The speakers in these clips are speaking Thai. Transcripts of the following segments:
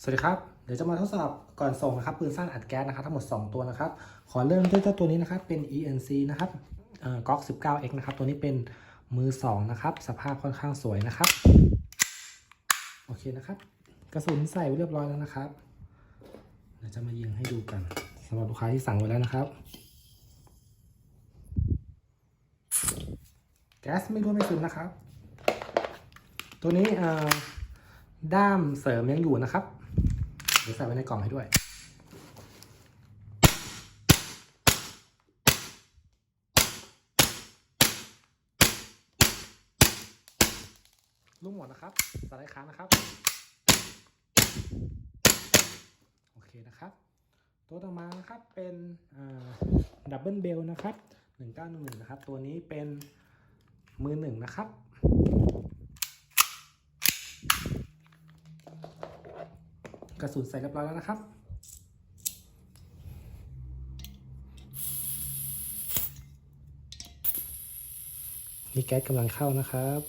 สวัสดีครับ เดี๋ยวจะมาทดสอบก่อนส่งนะครับปืนสั้นอัดแก๊สนะครับทั้งหมด 2 ตัวนะครับ ขอเริ่มด้วยเจ้าตัวนี้นะครับเป็น ENC นะครับเอ่อ GOG 19X นะครับ ตัวนี้เป็นมือ 2 นะครับ สภาพค่อนข้างสวยนะครับ โอเคนะครับ กระสุนใส่ไว้เรียบร้อยแล้วนะครับ เดี๋ยวจะมายิงให้ดูกันสำหรับลูกค้าที่สั่งไว้แล้วนะครับ แก๊สไม่รั่วไม่ซึมนะครับ ตัวนี้ด้ามเสริมยังอยู่นะครับ ดี๋ยวใส่ไว้ในกล่องให้ด้วย ลูกหมดนะครับสไลด์ค้างนะครับ โอเคนะครับ ตัวต่อมานะครับเป็นดับเบิลเบลนะครับ1911นะครับ ตัวนี้เป็นมือหนึ่งนะครับ กระสุนใส่เรียบร้อยแล้วนะครับ นี่แก๊สกำลังเข้านะครับ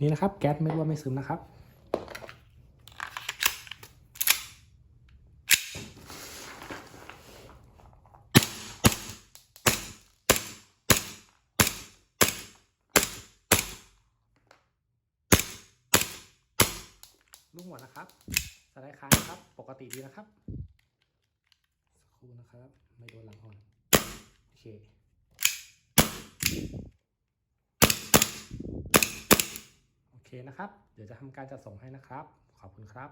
นี่นะครับแก๊สไม่รั่วไม่ซึมนะครับ ลูกหัวนะครับสไลด์ค้างนครับ ปกติดีนะครับ สักครู่นะครับ ไม่โดนหลังอ่อน โอเค โอเคนะครับ เดี๋ยวจะทำการจัดส่งให้นะครับ ขอบคุณครับ